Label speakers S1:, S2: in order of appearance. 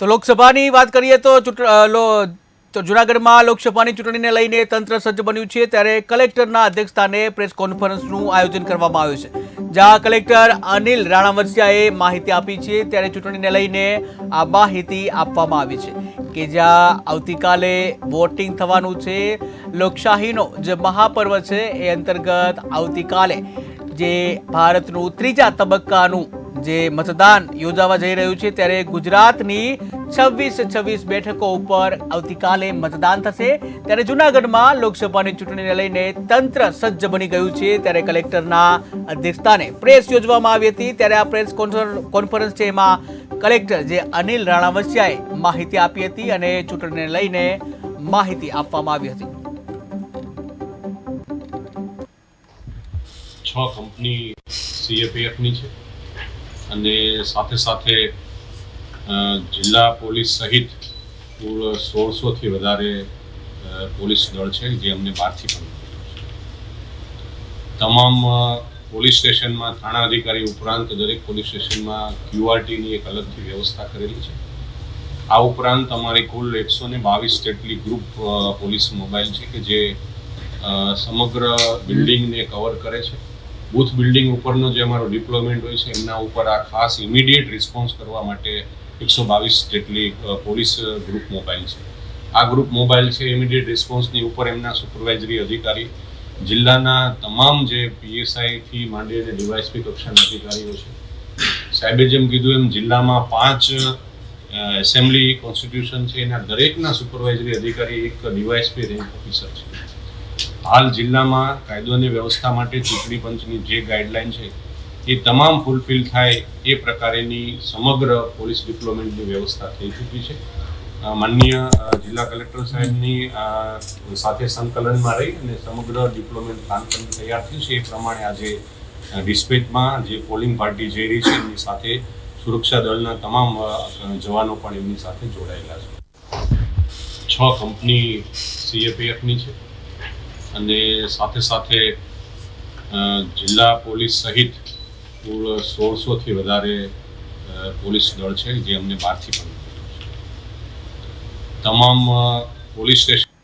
S1: તો લોકસભાની વાત કરીએ તો તો જુનાગઢમાં લોકસભાની ચૂંટણીને લઈને તંત્ર સજ્જ બન્યું છે, ત્યારે કલેક્ટરના અધ્યક્ષસ્થાને પ્રેસ કોન્ફરન્સનું આયોજન કરવામાં આવ્યું છે. જ્યાં કલેક્ટર અનિલ રાણાવસિયાએ માહિતી આપી છે, ત્યારે ચૂંટણીને લઈને આ માહિતી આપવામાં આવી છે કે જ્યાં આવતીકાલે વોટિંગ થવાનું છે. લોકશાહીનો જે મહાપર્વ છે, એ અંતર્ગત આવતીકાલે જે ભારતનું ત્રીજા તબક્કાનું જે મતદાન યોજાવા જઈ રહ્યું છે ત્યારે ગુજરાતની છવ્વીસ છવ્વીસ બેઠકો ઉપર આવતીકાલે મતદાન થશે. ત્યારે જૂનાગઢમાં લોકસભાની ચૂંટણીને લઈને તંત્ર સજ્જ બની ગયું છે. ત્યારે કલેક્ટરના અધ્યક્ષસ્થાને પ્રેસ યોજવામાં આવી હતી. ત્યારે આ પ્રેસ કોન્ફર- કોન્ફરન્સ છે એમાં કલેક્ટર જે અનિલ રાણાવસિયાએ માહિતી આપી હતી અને ચૂંટણીને લઈને માહિતી આપવામાં આવી હતી.
S2: છ કંપની સીએપીએફની છે. અને સાથે સાથે જિલ્લા પોલીસ સહિત કુલ સોળસોથી વધારે પોલીસ દળ છે જે અમને બહારથી પણ તમામ પોલીસ સ્ટેશનમાં થાણા અધિકારી ઉપરાંત દરેક પોલીસ સ્ટેશનમાં ક્યુઆરટીની એક અલગથી વ્યવસ્થા કરેલી છે. આ ઉપરાંત અમારી કુલ એકસો ને બાવીસ જેટલી ગ્રુપ પોલીસ મોબાઈલ છે કે જે સમગ્ર બિલ્ડિંગને કવર કરે છે. બૂથ બિલ્ડિંગ ઉપરનો જે અમારો ડિપ્લોયમેન્ટ હોય છે, એમના ઉપર આ ખાસ ઇમિડિયેટ રિસ્પોન્સ કરવા માટે એકસો બાવીસ જેટલી પોલીસ ગ્રુપ મોબાઈલ છે. આ ગ્રુપ મોબાઈલ છે, ઇમિડિયેટ રિસ્પોન્સની ઉપર એમના સુપરવાઇઝરી અધિકારી, જિલ્લાના તમામ જે પીએસઆઈથી માંડી અને ડીવાયસપી કક્ષાના અધિકારીઓ છે. સાહેબે જેમ કીધું એમ જિલ્લામાં પાંચ એસેમ્બલી કોન્સ્ટિટ્યુશન છે, એના દરેકના સુપરવાઇઝરી અધિકારી એક ડીવાયસપી રેન્ક ઓફિસર છે. હાલ જિલ્લામાં કાયદો અને વ્યવસ્થા માટે ચૂંટણી પંચની જે ગાઈડલાઈન છે, એ તમામ ફૂલફિલ થાય એ પ્રકારેની સમગ્ર પોલીસ ડિપ્લોમેન્ટની વ્યવસ્થા થઈ ચૂકી છે. માન્ય જિલ્લા કલેક્ટર સાહેબની સાથે સંકલનમાં રહી અને સમગ્ર ડિપ્લોમેન્ટ પ્લાન પણ તૈયાર થયું છે. એ પ્રમાણે આજે ડિસ્પેચમાં જે પોલિંગ પાર્ટી જઈ રહી છે, એમની સાથે સુરક્ષા દળના તમામ જવાનો પણ એમની સાથે જોડાયેલા છે. છ કંપની સીએપીએફની છે. અને સાથે સાથે જિલ્લા પોલીસ સહિત કુલ સોળસોથી વધારે પોલીસ દળ છે જે અમને બહારથી પણ તમામ પોલીસ સ્ટેશન